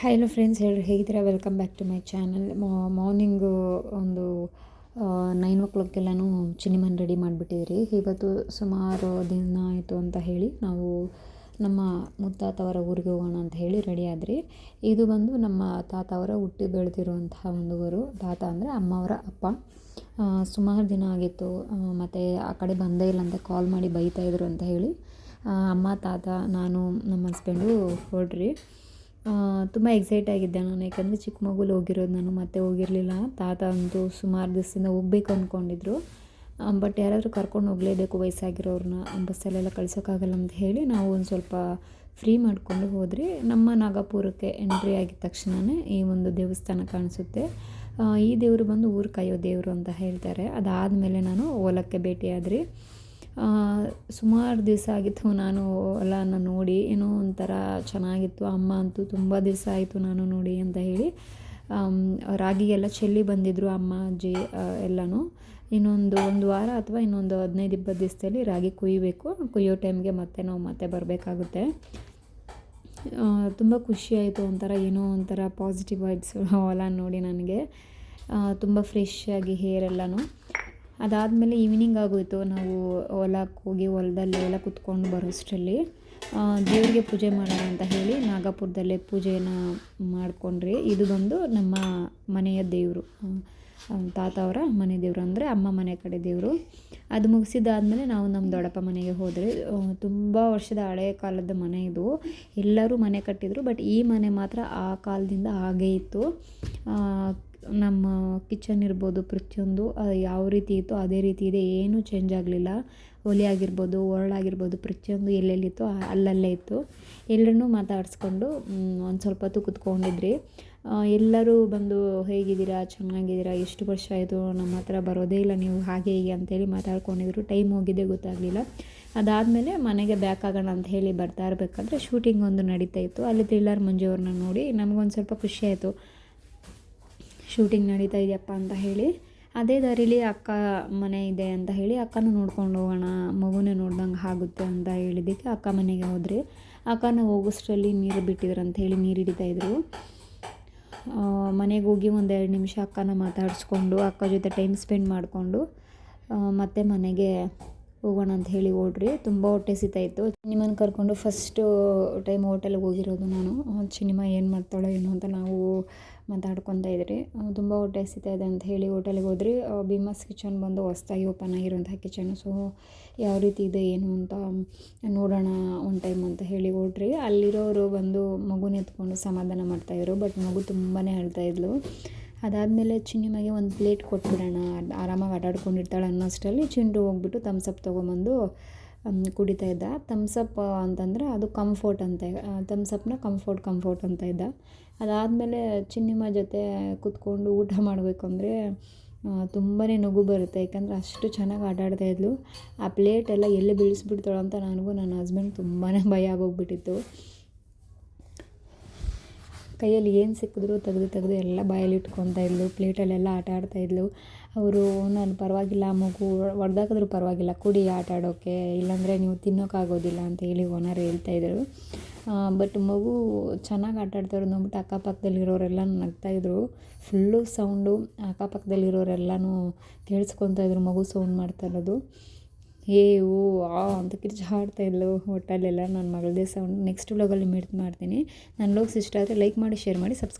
Hello friends ಹೇಳಿ, ಹೇಗಿದ್ದೀರಾ? Welcome back to my channel morning ಒಂದು ನೈನ್ ಓ ಕ್ಲಾಕೆಲ್ಲನೂ ಚಿನಿಮನ್ ರೆಡಿ ಮಾಡಿಬಿಟ್ಟಿದ್ರಿ ಇವತ್ತು ಸುಮಾರು ದಿನ ಆಯಿತು ಅಂತ ಹೇಳಿ ನಾವು ನಮ್ಮ ಮುತ್ತಾತವರ ಊರಿಗೆ ಹೋಗೋಣ ಅಂತ ಹೇಳಿ ರೆಡಿ ಆದ್ರಿ. ಇದು ಬಂದು ನಮ್ಮ ತಾತ ಅವರ ಹುಟ್ಟಿ ಬೆಳೆದಿರುವಂತಹ ಒಂದು ಊರು. ತಾತ ಅಂದರೆ ಅಮ್ಮವರ ಅಪ್ಪ. ಸುಮಾರು ದಿನ ಆಗಿತ್ತು. ಮತ್ತು ಆ ಕಡೆ ಬಂದೇ ಇಲ್ಲ ಅಂತ ಕಾಲ್ ಮಾಡಿ ಬೈತಾಯಿದ್ರು ಅಂತ ಹೇಳಿ ಅಮ್ಮ, ತಾತ, ನಾನು, ನಮ್ಮ ಹಸ್ಬೆಂಡು ಹೊರಡ್ರಿ ತುಂಬ ಎಕ್ಸೈಟ್ ಆಗಿದ್ದೆ ನಾನು. ಯಾಕಂದರೆ ಚಿಕ್ಕ ಮಗುಲಿ ಹೋಗಿರೋದು ನಾನು ಮತ್ತೆ ಹೋಗಿರಲಿಲ್ಲ. ತಾತ ಅಂತೂ ಸುಮಾರು ದಿವಸದಿಂದ ಹೋಗ್ಬೇಕು ಅಂದ್ಕೊಂಡಿದ್ರು ಬಟ್ ಯಾರಾದರೂ ಕರ್ಕೊಂಡು ಹೋಗಲೇಬೇಕು ವಯಸ್ಸಾಗಿರೋರನ್ನ ಬಸ್ಸಲ್ಲೆಲ್ಲ ಕಳ್ಸೋಕ್ಕಾಗಲ್ಲ ಅಂತ ಹೇಳಿ ನಾವು ಒಂದು ಸ್ವಲ್ಪ ಫ್ರೀ ಮಾಡಿಕೊಂಡು ಹೋದ್ರಿ. ನಮ್ಮ ನಾಗಪುರಕ್ಕೆ ಎಂಟ್ರಿ ಆಗಿದ ತಕ್ಷಣವೇ ಈ ಒಂದು ದೇವಸ್ಥಾನ ಕಾಣಿಸುತ್ತೆ. ಈ ದೇವರು ಬಂದು ಊರು ಕಾಯೋ ದೇವರು ಅಂತ ಹೇಳ್ತಾರೆ. ಅದಾದಮೇಲೆ ನಾನು ಓಲಕ್ಕೆ ಭೇಟಿಯಾದ್ರಿ. ಸುಮಾರು ದಿವಸ ಆಗಿತ್ತು ನಾನು ಹೊಲನ ನೋಡಿ, ಏನೋ ಒಂಥರ ಚೆನ್ನಾಗಿತ್ತು, ಅಮ್ಮ ಅಂತೂ ತುಂಬ ದಿವಸ ಆಯಿತು ನಾನು ನೋಡಿ ಅಂತ ಹೇಳಿ ರಾಗಿ ಎಲ್ಲ ಚೆಲ್ಲಿ ಬಂದಿದ್ದರು ಅಮ್ಮ, ಅಜ್ಜಿ ಎಲ್ಲನೂ. ಇನ್ನೊಂದು ಒಂದು ವಾರ ಅಥವಾ ಇನ್ನೊಂದು ಹದಿನೈದು, ಇಪ್ಪತ್ತು ದಿವಸದಲ್ಲಿ ರಾಗಿ ಕುಯ್ಯಬೇಕು ಕುಯ್ಯೋ ಟೈಮ್ಗೆ ಮತ್ತೆ ನಾವು ಮತ್ತೆ ಬರಬೇಕಾಗುತ್ತೆ. ತುಂಬ ಖುಷಿಯಾಯಿತು ಒಂಥರ, ಏನೋ ಒಂಥರ ಪಾಸಿಟಿವ್ ವೈಬ್ಸ್ ಹೊಲ ನೋಡಿ ನನಗೆ. ತುಂಬ ಫ್ರೆಶ್ ಆಗಿ ಹೇರ್ ಎಲ್ಲನೂ. ಅದಾದಮೇಲೆ ಈವ್ನಿಂಗ್ ಆಗೋಯಿತು. ನಾವು ಹೊಲಕ್ಕೆ ಹೋಗಿ ಹೊಲದಲ್ಲಿ ಎಲ್ಲ ಕುತ್ಕೊಂಡು ಬರೋಷ್ಟರಲ್ಲಿ ದೇವರಿಗೆ ಪೂಜೆ ಮಾಡೋಣ ಅಂತ ಹೇಳಿ ನಾಗಪುರದಲ್ಲೇ ಪೂಜೆಯನ್ನು ಮಾಡಿಕೊಂಡ್ರಿ. ಇದು ಬಂದು ನಮ್ಮ ಮನೆಯ ದೇವರು ತಾತ ಅವರ ಮನೆ ದೇವರು ಅಂದರೆ ಅಮ್ಮ ಮನೆ ಕಡೆ ದೇವರು. ಅದು ಮುಗಿಸಿದ್ದಾದಮೇಲೆ ನಾವು ನಮ್ಮ ದೊಡ್ಡಪ್ಪ ಮನೆಗೆ ಹೋದರೆ ತುಂಬ ವರ್ಷದ ಹಳೆಯ ಕಾಲದ ಮನೆ ಇದು. ಎಲ್ಲರೂ ಮನೆ ಕಟ್ಟಿದರು, ಬಟ್ ಈ ಮನೆ ಮಾತ್ರ ಆ ಕಾಲದಿಂದ ಹಾಗೇ ಇತ್ತು. ನಮ್ಮ ಕಿಚನ್ ಇರ್ಬೋದು ಪ್ರತಿಯೊಂದು ಯಾವ ರೀತಿ ಇತ್ತು ಅದೇ ರೀತಿ ಇದೆ. ಏನೂ ಚೇಂಜ್ ಆಗಲಿಲ್ಲ. ಒಲೆ ಆಗಿರ್ಬೋದು ಒರಳಾಗಿರ್ಬೋದು ಪ್ರತಿಯೊಂದು ಎಲ್ಲೆಲ್ಲಿತ್ತು ಅಲ್ಲಲ್ಲೇ ಇತ್ತು. ಎಲ್ಲರನ್ನೂ ಮಾತಾಡಿಸ್ಕೊಂಡು ಒಂದು ಸ್ವಲ್ಪ ಹೊತ್ತು ಕುತ್ಕೊಂಡಿದ್ರಿ. ಎಲ್ಲರೂ ಬಂದು, ಹೇಗಿದ್ದೀರಾ? ಚೆನ್ನಾಗಿದ್ದೀರಾ? ಎಷ್ಟು ವರ್ಷ ಆಯಿತು? ನಮ್ಮ ಹತ್ರ ಬರೋದೇ ಇಲ್ಲ ನೀವು ಹಾಗೆ ಹೀಗೆ ಅಂತೇಳಿ ಮಾತಾಡ್ಕೊಂಡಿದ್ರು. ಟೈಮ್ ಹೋಗಿದ್ದೆ ಗೊತ್ತಾಗಲಿಲ್ಲ. ಅದಾದಮೇಲೆ ಮನೆಗೆ ಬ್ಯಾಕ್ ಆಗೋಣ ಅಂತ ಹೇಳಿ ಬರ್ತಾ ಇರಬೇಕಾದ್ರೆ ಶೂಟಿಂಗ್ ಒಂದು ನಡೀತಾ ಇತ್ತು. ಅಲ್ಲಿ ಥ್ರಿಲ್ಲರ್ ಮಂಜು ಅವ್ರನ್ನ ನೋಡಿ ನಮಗೊಂದು ಸ್ವಲ್ಪ ಖುಷಿ ಆಯಿತು. ಶೂಟಿಂಗ್ ನಡೀತಾ ಇದೆಯಪ್ಪ ಅಂತ ಹೇಳಿ. ಅದೇ ದಾರಿಲಿ ಅಕ್ಕ ಮನೆ ಇದೆ ಅಂತ ಹೇಳಿ ಅಕ್ಕನ ನೋಡ್ಕೊಂಡು ಹೋಗೋಣ, ಮಗುನೇ ನೋಡ್ದಂಗೆ ಆಗುತ್ತೆ ಅಂತ ಹೇಳಿದ್ದಕ್ಕೆ ಅಕ್ಕ ಮನೆಗೆ ಹೋದ್ರಿ. ಅಕ್ಕನ ಹೋಗೋಷ್ಟರಲ್ಲಿ ನೀರು ಬಿಟ್ಟಿದ್ರು ಅಂತ ಹೇಳಿ ನೀರು ಹಿಡಿತಾಯಿದ್ರು ಮನೆಗೆ ಹೋಗಿ ಒಂದೆರಡು ನಿಮಿಷ ಅಕ್ಕನ ಮಾತಾಡಿಸ್ಕೊಂಡು, ಅಕ್ಕ ಜೊತೆ ಟೈಮ್ ಸ್ಪೆಂಡ್ ಮಾಡಿಕೊಂಡು ಮತ್ತೆ ಮನೆಗೆ ಹೋಗೋಣ ಅಂತ ಹೇಳಿ ಓಡ್ರಿ ತುಂಬ ಹೊಟ್ಟೆ ಇತ್ತು. ಸಿನಿಮಾನ ಕರ್ಕೊಂಡು ಫಸ್ಟು ಟೈಮ್ ಹೋಟೆಲ್ಗೆ ಹೋಗಿರೋದು ನಾನು. ಸಿನಿಮಾ ಏನು ಮಾಡ್ತಾಳೋ ಏನು ಅಂತ ನಾವು ಮಾತಾಡ್ಕೊತಾ ಇದ್ರಿ. ತುಂಬ ಹೊಟ್ಟೆ ಇದೆ ಅಂತ ಹೇಳಿ ಹೋಟೆಲ್ಗೆ ಹೋದ್ರಿ. ಭೀಮಾಸ್ ಕಿಚನ್ ಬಂದು ಹೊಸ್ದಾಗಿ ಓಪನ್ ಆಗಿರೋಂಥ ಕಿಚನ್ ಸೊ ಯಾವ ರೀತಿ ಇದೆ, ಏನು ಅಂತ ನೋಡೋಣ ಒನ್ ಟೈಮ್ ಅಂತ ಹೇಳಿ ಹೋಡ್ರಿ ಅಲ್ಲಿರೋರು ಬಂದು ಮಗುನ ಎತ್ಕೊಂಡು ಸಮಾಧಾನ ಮಾಡ್ತಾಯಿದ್ರು ಬಟ್ ಮಗು ತುಂಬಾ ಇದ್ಲು. ಅದಾದಮೇಲೆ ಚಿನ್ನಿಮಗೆ ಒಂದು ಪ್ಲೇಟ್ ಕೊಟ್ಬಿಡೋಣ. ಆರಾಮಾಗಿ ಆಟ ಅನ್ನೋ ಅನ್ನೋಷ್ಟರಲ್ಲಿ ಚಿಂಟು ಹೋಗ್ಬಿಟ್ಟು ತಮ್ಸಪ್ ತೊಗೊಂಬಂದು ಕುಡಿತಾ ಇದ್ದ. ತಮ್ಸಪ್ ಅಂತಂದರೆ ಅದು ಕಂಫರ್ಟ್ ಅಂತ ತಮ್ಸಪ್ನ ಕಂಫರ್ಟ್ ಕಂಫರ್ಟ್ ಅಂತ ಇದ್ದ. ಅದಾದಮೇಲೆ ಚಿನ್ನಿಮ್ಮ ಜೊತೆ ಕೂತ್ಕೊಂಡು ಊಟ ಮಾಡಬೇಕು ಅಂದರೆ ತುಂಬಾ ನಗು ಬರುತ್ತೆ. ಯಾಕಂದರೆ ಅಷ್ಟು ಚೆನ್ನಾಗಿ ಆಟಾಡ್ತಾ ಇದ್ಲು. ಆ ಪ್ಲೇಟೆಲ್ಲ ಎಲ್ಲಿ ಬೀಳಿಸ್ಬಿಡ್ತಾಳೋ ಅಂತ ನನಗೂ ನನ್ನ ಹಸ್ಬೆಂಡ್ ತುಂಬಾ ಭಯ ಆಗೋಗ್ಬಿಟ್ಟಿತ್ತು. ಕೈಯಲ್ಲಿ ಏನು ಸಿಕ್ಕಿದ್ರು ತೆಗೆದು ತೆಗೆದು ಎಲ್ಲ ಬಾಯಲ್ಲಿ ಇಟ್ಕೊತಾ ಇದ್ಲು, ಪ್ಲೇಟಲ್ಲೆಲ್ಲ ಆಟ ಆಡ್ತಾಯಿದ್ಲು ಅವರು, ನಾನು ಪರವಾಗಿಲ್ಲ ಮಗು, ಹೊಡ್ದಾಕಿದ್ರು ಪರವಾಗಿಲ್ಲ, ಕುಡಿ ಆಟ ಆಡೋಕ್ಕೆ ಇಲ್ಲಾಂದರೆ ನೀವು ತಿನ್ನೋಕ್ಕಾಗೋದಿಲ್ಲ ಅಂತ ಹೇಳಿ ಓನರ್ ಹೇಳ್ತಾಯಿದ್ರು ಬಟ್ ಮಗು ಚೆನ್ನಾಗಿ ಆಟ ಆಡ್ತಾಯಿರೋದು ನೋಡ್ಬಿಟ್ಟು ಅಕ್ಕಪಕ್ಕದಲ್ಲಿರೋರೆಲ್ಲ ನಗ್ತಾಯಿದ್ರು ಫುಲ್ಲು ಸೌಂಡು ಅಕ್ಕಪಕ್ಕದಲ್ಲಿರೋರೆಲ್ಲನೂ ಕೇಳಿಸ್ಕೊತಾ ಇದ್ರು ಮಗು ಸೌಂಡ್ ಮಾಡ್ತಾ ಇರೋದು. ಏ ಓ ಆ ಅಂತ ಕಿರ್ಚಾಡ್ತಾ ಇಲ್ಲೋ ಒಟ್ಟಲ್ಲೆಲ್ಲ ನನ್ನ ಮಗಳದೇ ಸೌಂಡ್ ನೆಕ್ಸ್ಟ್ ವ್ಲಾಗಲ್ಲಿ ಮೀಟ್ ಮಾಡ್ತೀನಿ. ನನ್ನ ವ್ಲಾಗ್ಸ್ ಇಷ್ಟ ಆದರೆ ಲೈಕ್ ಮಾಡಿ ಶೇರ್ ಮಾಡಿ ಸಬ್ಸ್ಕ್ರೈಬ್